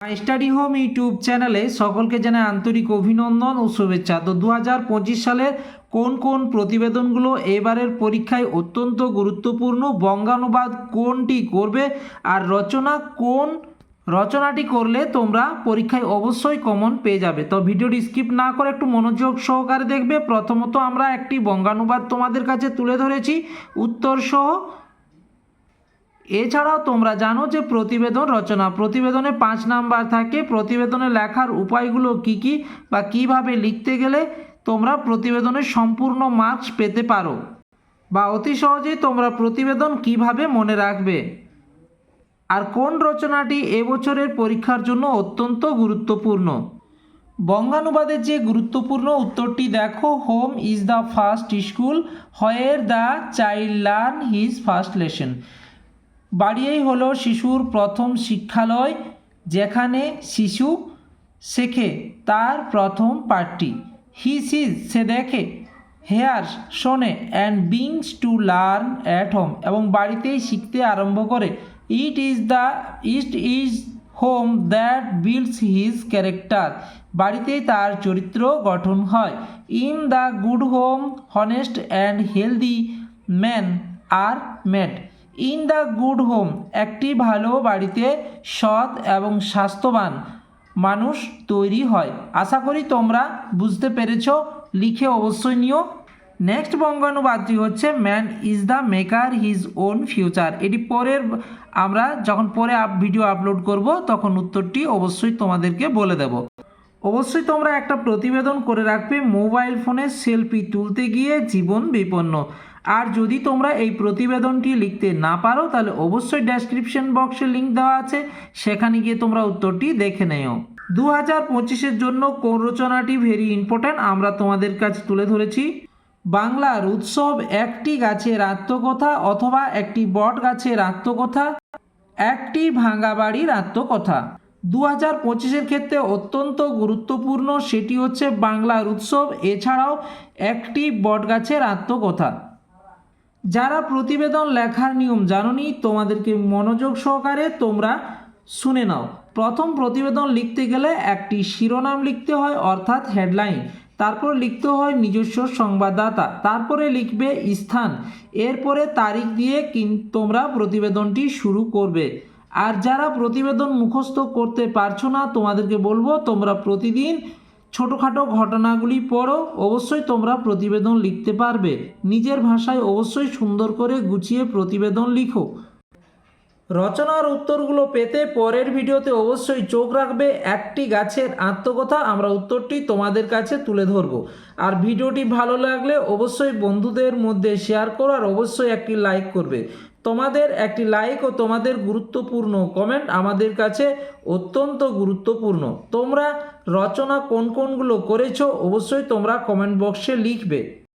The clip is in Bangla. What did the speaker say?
মাই স্টাডি হোম ইউটিউব চ্যানেলে সকলকে জানাই আন্তরিক অভিনন্দন ও শুভেচ্ছা। তো দু হাজার পঁচিশ সালের কোন কোন প্রতিবেদনগুলো এবারের পরীক্ষায় অত্যন্ত গুরুত্বপূর্ণ, বঙ্গানুবাদ কোনটি করবে আর রচনা কোন রচনাটি করলে তোমরা পরীক্ষায় অবশ্যই কমন পেয়ে যাবে। তো ভিডিওটি স্কিপ না করে একটু মনোযোগ সহকারে দেখবে। প্রথমত আমরা একটি বঙ্গানুবাদ তোমাদের কাছে তুলে ধরেছি। উত্তর সহ এছাড়াও তোমরা জানো যে প্রতিবেদন রচনা, প্রতিবেদনে পাঁচ নাম্বার থাকে, প্রতিবেদনে লেখার উপায়গুলো কি কি বা কীভাবে লিখতে গেলে তোমরা প্রতিবেদনের সম্পূর্ণ মার্কস পেতে পারো। বা অতি সহজেই তোমরা প্রতিবেদন কীভাবে মনে রাখবে। আর কোন রচনাটি এবছরের পরীক্ষার জন্য অত্যন্ত গুরুত্বপূর্ণ? বঙ্গানুবাদের যে গুরুত্বপূর্ণ উত্তরটি দেখো, home is the first school, where the child learn his first lesson বাড়িয়েই হলো শিশুর প্রথম শিক্ষালয়, যেখানে শিশু শেখে তার প্রথম পাঠটি। হি সিজ, সে দেখে। হেয়ার শোনে and begins to learn at home এবং বাড়িতেই শিখতে আরম্ভ করে। It is the it is home that builds his character. বাড়িতেই তার চরিত্র গঠন হয়। In the good home, honest and healthy man are made in the good home, একটি ভালো বাড়িতে সৎ এবং স্বাস্থ্যবান মানুষ তৈরি হয়। আশা করি তোমরা বুঝতে পেরেছ, লিখে অবশ্যই নিও। নেক্সট বঙ্গানুবাদটি হচ্ছে, man is the maker his own future. এটি পরের, আমরা যখন পরে ভিডিও আপলোড করব, তখন উত্তরটি অবশ্যই তোমাদেরকে বলে দেব। অবশ্যই তোমরা একটা প্রতিবেদন করে রাখবে, মোবাইল ফোনে সেলফি তুলতে গিয়ে জীবন বিপন্ন। আর যদি তোমরা এই প্রতিবেদনটি লিখতে না পারো, তাহলে অবশ্যই ডেসক্রিপশন বক্সে লিঙ্ক দেওয়া আছে। সেখানে গিয়ে তোমরা উত্তরটি দেখে নেও। দু হাজার পঁচিশের জন্য কোন রচনাটি ভেরি ইম্পর্ট্যান্ট আমরা তোমাদের কাছে তুলে ধরেছি। বাংলার উৎসব একটি গাছের আত্মকথা অথবা একটি বট গাছের আত্মকথা, একটি ভাঙা বাড়ির আত্মকথা। দু হাজার পঁচিশের ক্ষেত্রে অত্যন্ত গুরুত্বপূর্ণ সেটি হচ্ছে বাংলার উৎসব, এছাড়াও একটি বটগাছের আত্মকথা। যারা প্রতিবেদন লেখার নিয়ম জানোনি, তোমাদেরকে মনোযোগ সহকারে তোমরা শুনে নাও। প্রথম প্রতিবেদন লিখতে গেলে একটি শিরোনাম লিখতে হয়, অর্থাৎ হেডলাইন। তারপর লিখতে হয় নিজস্ব সংবাদদাতা। তারপরে লিখবে স্থান। এরপরে তারিখ দিয়ে তোমরা প্রতিবেদনটি শুরু করবে। আর যারা প্রতিবেদন মুখস্থ করতে পারছ না, তোমাদেরকে বলব, তোমরা প্রতিদিন ছোটোখাটো ঘটনাগুলি পড়ো, অবশ্যই তোমরা প্রতিবেদন লিখতে পারবে। নিজের ভাষায় অবশ্যই সুন্দর করে গুছিয়ে প্রতিবেদন লিখো। রচনার উত্তরগুলো পেতে পরের ভিডিওতে অবশ্যই চোখ রাখবে একটি গাছের আত্মকথা। আমরা উত্তরটি তোমাদের কাছে তুলে ধরব। আর ভিডিওটি ভালো লাগলে অবশ্যই বন্ধুদের মধ্যে শেয়ার করো আর অবশ্যই একটি লাইক করবে। তোমাদের একটি লাইক ও তোমাদের গুরুত্বপূর্ণ কমেন্ট আমাদের কাছে অত্যন্ত গুরুত্বপূর্ণ। তোমরা রচনা কোন কোনগুলো করেছ অবশ্যই তোমরা কমেন্ট বক্সে লিখবে।